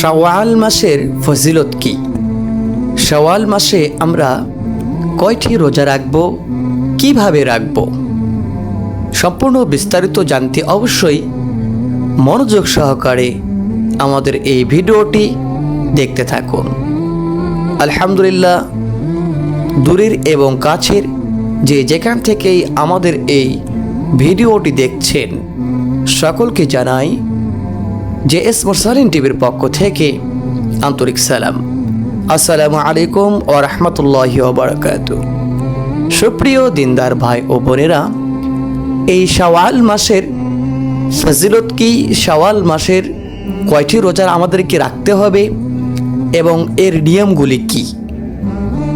শাওয়াল মাসের ফজিলত কি? শাওয়াল মাসে আমরা কয়টি রোজা রাখব? কীভাবে রাখব? সম্পূর্ণ বিস্তারিত জানতে অবশ্যই মনোযোগ সহকারে আমাদের এই ভিডিওটি দেখতে থাকুন। আলহামদুলিল্লাহ, দূরের এবং কাছের যে যেখান থেকেই আমাদের এই ভিডিওটি দেখছেন, সকলকে জানাই জে এস মোরসালিন টিভির পক্ষ থেকে আন্তরিক সালাম। আসসালামু আলাইকুম ও রহমতুল্লাহ বারকাত। সুপ্রিয় দিনদার ভাই ও বোনেরা, এই শাওয়াল মাসের ফজিলত কি? শাওয়াল মাসের কয়টি রোজার আমাদেরকে রাখতে হবে এবং এর নিয়মগুলি কি?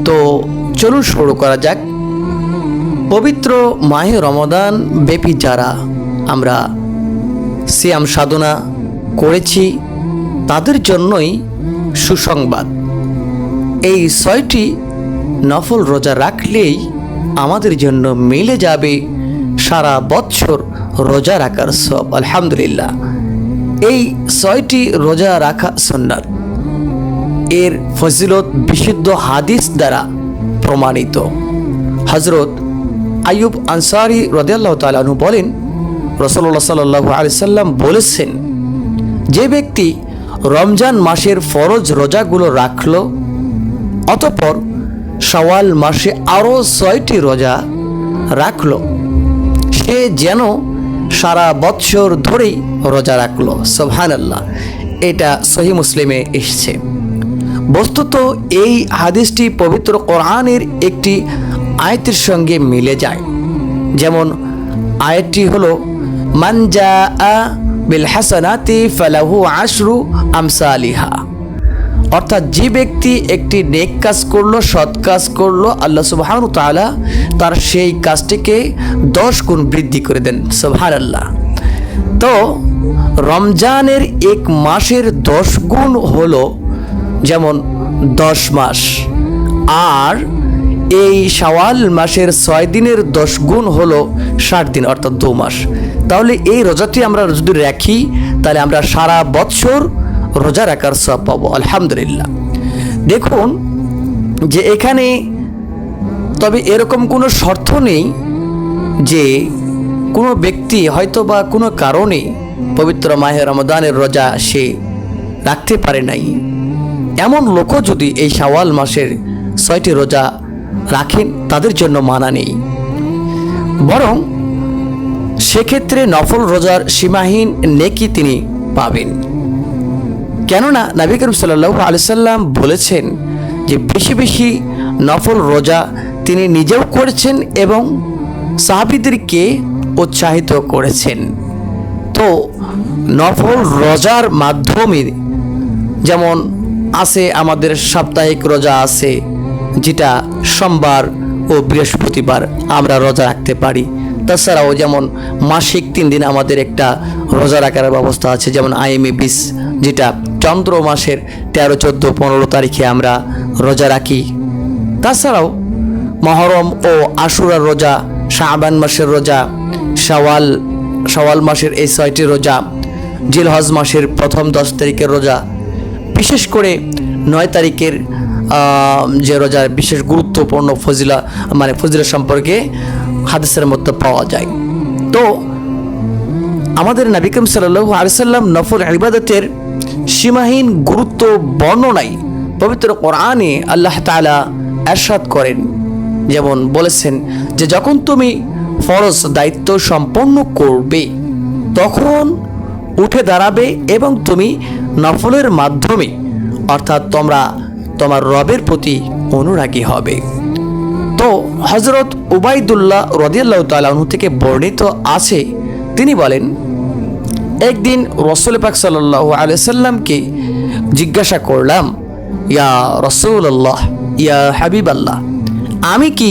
তো চলুন শুরু করা যাক। পবিত্র মাহে রমদান ব্যাপী যারা আমরা সিয়াম সাধনা করেছি তাদের জন্যই সুসংবাদ। এই ছয়টি নফল রোজা রাখলেই আমাদের জন্য মিলে যাবে সারা বৎসর রোজা রাখার সব আলহামদুলিল্লাহ। এই ছয়টি রোজা রাখা সন্ন্যাত এর ফজিলত বিশুদ্ধ হাদিস দ্বারা প্রমাণিত। হজরত আইয়ুব আনসারি রদিয়াল্লাহ তালু বলেন রসল্লা সাল্লাহ আলিয়াল্লাম বলেছেন যে ব্যক্তি রমজান মাসের ফরজ রোজাগুলো রাখল, অতপর সওয়াল মাসে আরও ছয়টি রোজা রাখল, সে যেন সারা বৎসর ধরেই রোজা রাখল। সোহান আল্লাহ এটা সহি মুসলিমে এসছে। বস্তুত এই হাদিসটি পবিত্র কোরআনের একটি আয়তের সঙ্গে মিলে যায়। যেমন আয়াতটি হলো মানজা বিল হাসানাতি ফালাহু আশরু আমসালিহা। অর্থাৎ যে ব্যক্তি একটি নেক কাজ করল, সৎ কাজ করল, আল্লাহ সুবাহান তালা তার সেই কাজটিকে দশ গুণ বৃদ্ধি করে দেন সুবাহান আল্লাহ তো রমজানের এক মাসের দশ গুণ হলো যেমন দশ মাস, আর এই শাওয়াল মাসের ছয় দিনের দশ গুণ হলো ষাট দিন, অর্থাৎ দু মাস। তাহলে এই রোজাটি আমরা যদি রাখি, তাহলে আমরা সারা বৎসর রোজা রাখার সব পাবো, আলহামদুলিল্লাহ। দেখুন যে এখানে তবে এরকম কোনো শর্ত নেই যে কোনো ব্যক্তি হয়তো বা কোনো কারণে পবিত্র মাহে রমদানের রোজা সে রাখতে পারে নাই। এমন লোকও যদি এই শাওয়াল মাসের ছয়টি রোজা রাখেন, তাদের জন্য মানা নেই। বরং সেক্ষেত্রে নফল রোজার সীমাহীন নেকি তিনি পাবেন। কেননা নবী করিম সাল্লাহ আলিয়াল্লাম বলেছেন যে বেশি বেশি নফল রোজা তিনি নিজেও করেছেন এবং সাহাবিদেরকে উৎসাহিত করেছেন। তো নফল রোজার মাধ্যমে যেমন আছে আমাদের সাপ্তাহিক রোজা আছে, যেটা সোমবার ও বৃহস্পতিবার আমরা রোজা রাখতে পারি। তাছাড়াও যেমন মাসিক তিন দিন আমাদের একটা রোজা রাখার ব্যবস্থা আছে, যেমন আইএমএ বিশ যেটা চন্দ্র মাসের তেরো, চোদ্দ, পনেরো তারিখে আমরা রোজা রাখি। তাছাড়াও মহরম ও আশুরার রোজা শাহবান মাসের রোজা, শাওয়াল শাওয়াল মাসের এই ছয়টি রোজা, জিলহজ মাসের প্রথম দশ তারিখের রোজা। বিশেষ করে নয় তারিখের যে রোজার বিশেষ গুরুত্বপূর্ণ ফজিলা মানে ফজিলা সম্পর্কে হাদিসের মধ্যে পাওয়া যায়। তো আমাদের নাবিকম সাল্লাহ আলিয়াল্লাম নফর ইবাদতের সীমাহীন গুরুত্ব বর্ণনায় পবিত্র কোরআনে আল্লাহ তালা এরশাদ করেন। যেমন বলেছেন যে যখন তুমি ফরজ দায়িত্ব সম্পন্ন করবে, তখন উঠে দাঁড়াবে এবং তুমি নফলের মাধ্যমে, অর্থাৎ তোমরা তোমার রবের প্রতি অনুরাগী হবে। তো হজরত উবাইদুল্লাহ রদিয়াল্লাহ তালু থেকে বর্ণিত আছে, তিনি বলেন, একদিন রসুল পাক সাল্লাহ আলিয়াল্লামকে জিজ্ঞাসা করলাম, ইয়া রসুল্লাহ ইয়া হাবিব আল্লাহ আমি কি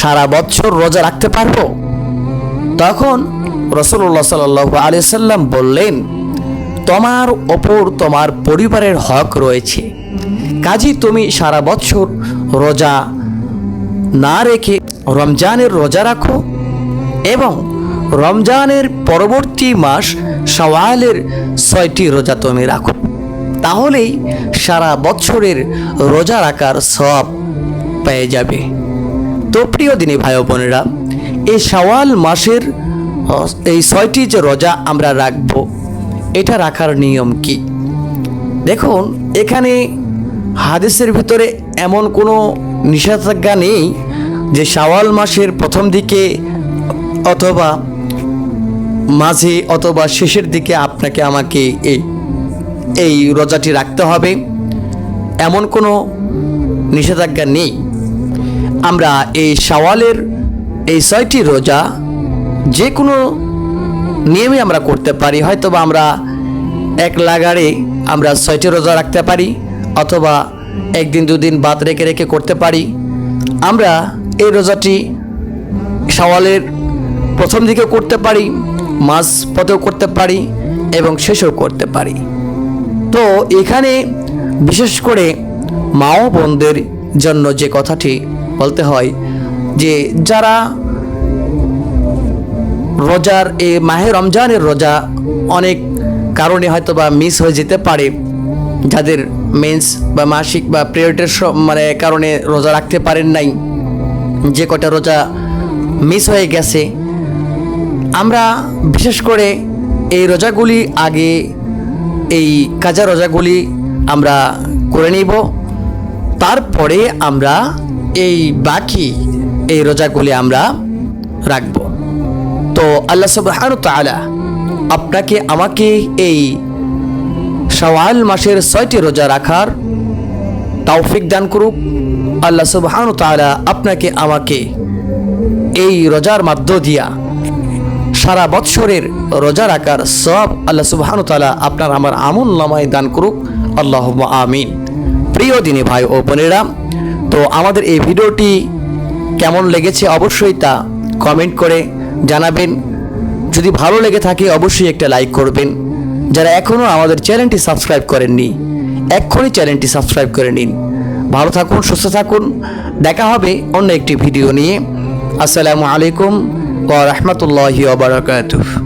সারা বছর রোজা রাখতে পারব? তখন রসুল্লাহ সাল্লাহ আলিয়াল্লাম বললেন, তোমার ওপর তোমার পরিবারের হক রয়েছে। কাজী তুমি সারা বছর রোজা না রেখে রমজানের রোজা রাখো এবং রমজানের পরবর্তী মাস সওয়ালের ছয়টি রোজা তুমি রাখো। তাহলেই সারা বছরের রোজা রাখার সব পেয়ে যাবে। তো প্রিয় দিনী ভাই বোনেরা, এই সওয়াল মাসের, এই ছয়টি যে রোজা আমরা রাখব, এটা রাখার নিয়ম কি? দেখুন, এখানে হাদিসের ভিতরে এমন কোনো নিষেধাজ্ঞা নেই যে শাওয়াল মাসের প্রথম দিকে অথবা মাঝে অথবা শেষের দিকে আপনাকে আমাকে এই এই রোজাটি রাখতে হবে। এমন কোনো নিষেধাজ্ঞা নেই। আমরা এই শাওয়ালের এই ছয়টি রোজা যে কোনো নিয়মে আমরা করতে পারি হয়তো বা আমরা এক লাগারে আমরা ছয়টি রোজা রাখতে পারি। অথবা একদিন দুদিন বাদ রেখে রেখে করতে পারি। আমরা এই রোজাটি সওয়ালের প্রথম দিকে করতে পারি, মাঝ পথেও করতে পারি এবং শেষেও করতে পারি। তো এখানে বিশেষ করে মা ও বোনদের জন্য যে কথাটি বলতে হয় যে যারা রোজার এ মাহে রমজানের রোজা অনেক কারণে হয়তো বা মিস হয়ে যেতে পারে যাদের মেন্স বা মাসিক বা পিরিয়ডের মানে কারণে রোজা রাখতে পারেন নাই, যে কটা রোজা মিস হয়ে গেছে, আমরা বিশেষ করে এই রোজাগুলি আগে, এই কাজা রোজাগুলি আমরা করে নিব, তারপরে আমরা এই বাকি এই রোজাগুলি আমরা রাখব। তো আল্লাহ তাআলা আপনাকে, আমাকে এই শাওয়াল মাসের ছয়টি রোজা রাখার তৌফিক দান করুক। আল্লাহ সুবহান তাআলা আপনাকে, আমাকে এই রোজার মাধ্য দিয়া সারা বৎসরের রোজা রাখার সব আল্লাহ সুবহান তাআলা আপনার আমার আমল নামায় দান করুক। আল্লাহ আমিন। প্রিয় দিনী ভাই ও বোনেরা, তো আমাদের এই ভিডিওটি কেমন লেগেছে অবশ্যই তা কমেন্ট করে জানাবেন। যদি ভালো লেগে থাকে অবশ্যই একটা লাইক করবেন। যারা এখনও আমাদের চ্যানেলটি সাবস্ক্রাইব করেননি, এক্ষুনি চ্যানেলটি সাবস্ক্রাইব করে নিন। ভালো থাকুন, সুস্থ থাকুন। দেখা হবে অন্য একটি ভিডিও নিয়ে। আসসালামু আলাইকুম ওয়া রাহমাতুল্লাহি ওয়া বারাকাতুহু।